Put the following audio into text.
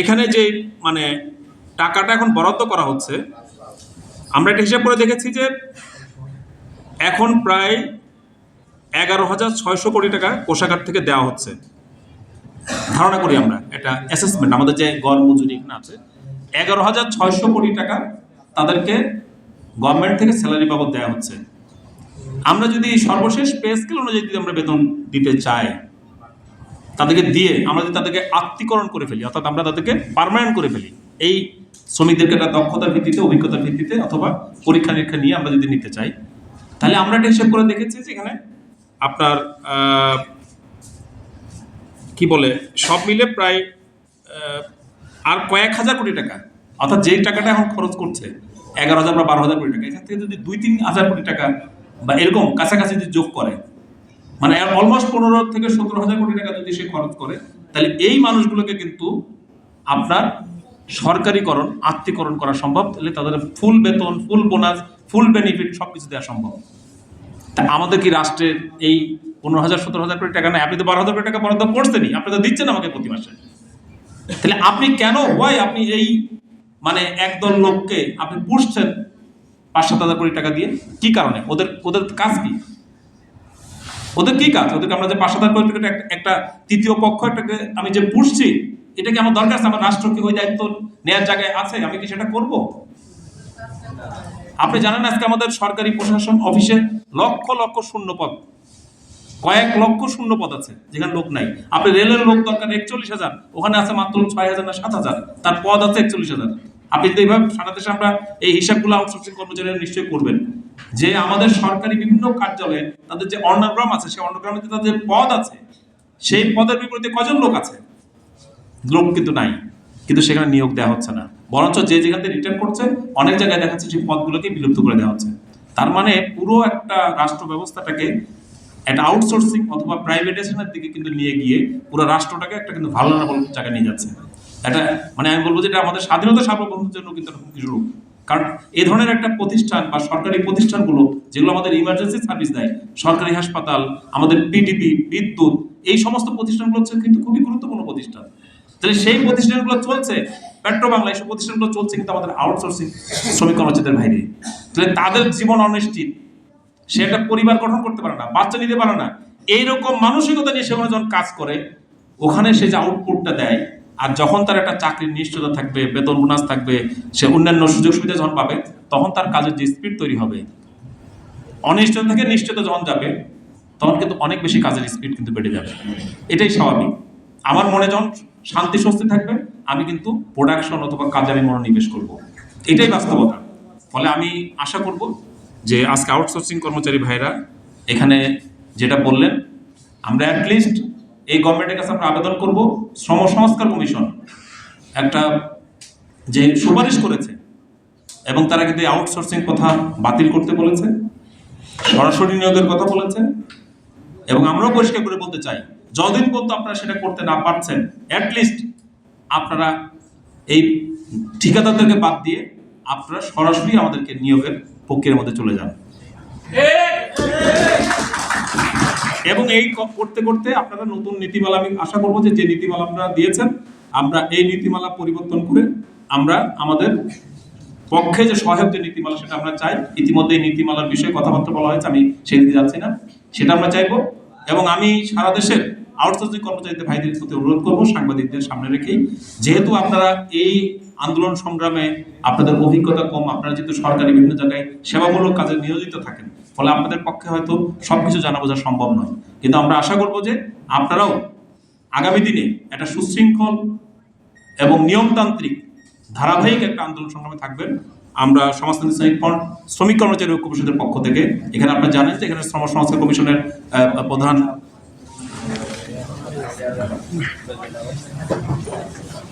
এখানে যে মানে টাকাটা এখন বরাদ্দ করা হচ্ছে, আমরা একটা হিসাব করে দেখেছি যে এখন প্রায় এগারো হাজার ছয়শো কোটি টাকা কোষাগার থেকে দেওয়া হচ্ছে। ধারণা করি আমরা, এটা অ্যাসেসমেন্ট আমাদের যে গড় মজুরি এখানে আছে, এগারো হাজার ছয়শো কোটি টাকা তাদেরকে গভর্নমেন্ট থেকে স্যালারি বাবদ দেওয়া হচ্ছে। আমরা যদি সর্বশেষ পে স্কেল অনুযায়ী যদি আমরা বেতন দিতে চাই তাদেরকে দিয়ে আমরা যদি তাদেরকে আত্মীকরণ করে ফেলি, অর্থাৎ আমরা তাদেরকে পার্মানেন্ট করে ফেলি, এই শ্রমিকদেরকে একটা দক্ষতার ভিত্তিতে, অভিজ্ঞতার ভিত্তিতে অথবা পরীক্ষা নিরীক্ষা নিয়ে আমরা যদি নিতে চাই, তাহলে আমরা এটা হিসেব করে দেখেছি যে এখানে আপনার কি বলে, সব মিলে প্রায় আর কয়েক হাজার কোটি টাকা। অর্থাৎ যেই টাকাটা এখন খরচ করছে, এগারো হাজার বা বারো হাজার কোটি টাকা, এখান থেকে যদি দুই তিন হাজার কোটি টাকা বা এরকম কাছাকাছি যদি যোগ করে মানে অলমোস্ট পনেরো থেকে সতেরো হাজার কোটি টাকা যদি সে খরচ করে, তাহলে এই মানুষগুলোকে কিন্তু আপনার সরকারিকরণ আত্মীকরণ করা সম্ভব, তাহলে তাদের ফুল বেতন, ফুল বোনাস, ফুল বেনিফিট সব কিছু দেওয়া সম্ভব। তা আমাদের কি রাষ্ট্রের এই পনেরো হাজার, সতেরো হাজার কোটি টাকা নেই আপনি তো বারো হাজার কোটি টাকা বরাদ্দ করছেনই, আপনি তো দিচ্ছেন আমাকে প্রতি মাসে। তাহলে আপনি কেন হয় আপনি এই মানে একদল লোককে আপনি পুষছেন পাঁচ সাত হাজার কোটি টাকা দিয়ে? কি কারণে? ওদের ওদের কাজ কি? ওদের কি কাজ? ওদেরকে আমরা যে কোটি একটা- একটা তৃতীয় পক্ষ, একটাকে আমি যে পুষছি, এটা কি আমার দরকার আছে? আমার রাষ্ট্র কি ওই দায়িত্ব নেওয়ার জায়গায় আছে? আমি কি সেটা করব? আপনি জানেন আজকে আমাদের সরকারি প্রশাসন অফিসে লক্ষ লক্ষ শূন্য পদ। কয়েক লক্ষ শূন্য পদ আছে, যেখানে লোক নাই। আপনি রেলের লোক দরকার একচল্লিশ হাজার, ওখানে আছে মাত্র ছয় হাজার না সাত হাজার। তার পদ আছে একচল্লিশ হাজার। আপনি যদি এইভাবে সারা দেশে আমরা এই হিসাবগুলো আউটসোর্সিং কর্মচারীরা নিশ্চয়ই করবেন। যে আমাদের সরকারি বিভিন্ন কার্যালয়ে তাদের যে অর্ণগ্রাম আছে, সেই যে তাদের পদ আছে। সেই পদের বিপরীতে কজন লোক আছে? লোক কিন্তু নাই। কিন্তু সেখানে নিয়োগ দেওয়া হচ্ছে না। বরঞ্চ যে থেকে রিটার্ন করছে, অনেক জায়গায় দেখা যাচ্ছে সেই পদগুলোকে বিলুপ্ত করে দেওয়া হচ্ছে। তার মানে পুরো একটা রাষ্ট্র ব্যবস্থাটাকে একটা আউটসোর্সিং অথবা প্রাইভেটাইজেশনের দিকে কিন্তু নিয়ে গিয়ে পুরো রাষ্ট্রটাকে একটা কিন্তু ভালো না জায়গায় নিয়ে যাচ্ছে। এটা মানে আমি বলব যে এটা আমাদের স্বাধীনতা সার্বভৌমত্বের জন্য কিন্তু একটা হুমকি স্বরূপ কারণ এ ধরনের একটা প্রতিষ্ঠান বা সরকারি প্রতিষ্ঠানগুলো, যেগুলো আমাদের ইমার্জেন্সি সার্ভিস দেয়, সরকারি হাসপাতাল, আমাদের পিডিপি বিদ্যুৎ, এই সমস্ত প্রতিষ্ঠানগুলো হচ্ছে কিন্তু খুবই গুরুত্বপূর্ণ প্রতিষ্ঠান। তাহলে সেই প্রতিষ্ঠানগুলো চলছে পেট্রো বাংলা এইসব প্রতিষ্ঠানগুলো চলছে কিন্তু আমাদের আউটসোর্সিং শ্রমিক কর্মচারীদের বাইরে। তাহলে তাদের জীবন অনিশ্চিত। সে একটা পরিবার গঠন করতে পারে না, বাচ্চা নিতে পারে না। এইরকম মানসিকতা নিয়ে সেখানে যখন কাজ করে, ওখানে সে যে আউটপুটটা দেয় আর যখন তার একটা চাকরির নিশ্চয়তা থাকবে, বেতন বোনাস থাকবে, সে অন্যান্য সুযোগ সুবিধা যখন পাবে, তখন তার কাজের যে স্পিড তৈরি হবে, অনিশ্চয়তা থেকে নিশ্চয়তা যখন যাবে, তখন কিন্তু অনেক বেশি কাজের স্পিড কিন্তু বেড়ে যাবে। এটাই স্বাভাবিক। আমার মনে যখন শান্তি স্বস্তি থাকবে, আমি কিন্তু প্রোডাকশন অথবা কাজে আমি মনোনিবেশ করব। এটাই বাস্তবতা। ফলে আমি আশা করব যে আজকে আউটসোর্সিং কর্মচারী ভাইরা এখানে যেটা বললেন, আমরা অ্যাটলিস্ট এই গভর্নমেন্টের কাছে আমরা আবেদন করব শ্রম সংস্কার কমিশন। একটা যে সুপারিশ করেছে এবং তারা কিন্তু আউটসোর্সিং কথা বাতিল করতে বলেছে, সরাসরি নিয়োগের কথা বলেছে এবং আমরাও পরিষ্কার করে বলতে চাই, যতদিন পর্যন্ত আপনারা সেটা করতে না পারছেন অ্যাটলিস্ট আপনারা এই ঠিকাদারদেরকে বাদ দিয়ে আপনারা সরাসরি আমাদেরকে নিয়োগের প্রক্রিয়ার মধ্যে চলে যান। এবং এই করতে করতে আপনারা নতুন নীতিমালা, আমি আশা করব যে যে নীতিমালা আপনারা দিয়েছেন, আমরা এই নীতিমালা পরিবর্তন করে আমরা আমাদের পক্ষে যে সহায়ক যে নীতিমালা সেটা আমরা চাই। ইতিমধ্যে এই নীতিমালার বিষয়ে কথাবার্তা বলা হয়েছে, আমি সেদিকে যাচ্ছি না। সেটা আমরা চাইব। এবং আমি সারা দেশের আউটসোর্সিং কর্মচারীদের ভাইদের প্রতি অনুরোধ করব সাংবাদিকদের সামনে রেখেই। যেহেতু আপনারা এই আন্দোলন সংগ্রামে আপনাদের অভিজ্ঞতা কম, আপনারা যেহেতু সরকারি বিভিন্ন জায়গায় সেবামূলক কাজে নিয়োজিত থাকেন, ফলে আপনাদের পক্ষে হয়তো সবকিছু জানা বোঝা সম্ভব নয়। কিন্তু আমরা আশা করব যে আপনারাও আগামী দিনে একটা সুশৃঙ্খল এবং নিয়মতান্ত্রিক, ধারাবাহিক একটা আন্দোলন সংগ্রামে থাকবেন। আমরা সমাজতান্ত্রিক শ্রমিক ফ্রন্ট শ্রমিক কর্মচারী ঐক্য পরিষদের পক্ষ থেকে, এখানে আপনারা জানেন যে এখানে শ্রম সংস্কার কমিশনের প্রধান ako. Dali na ako.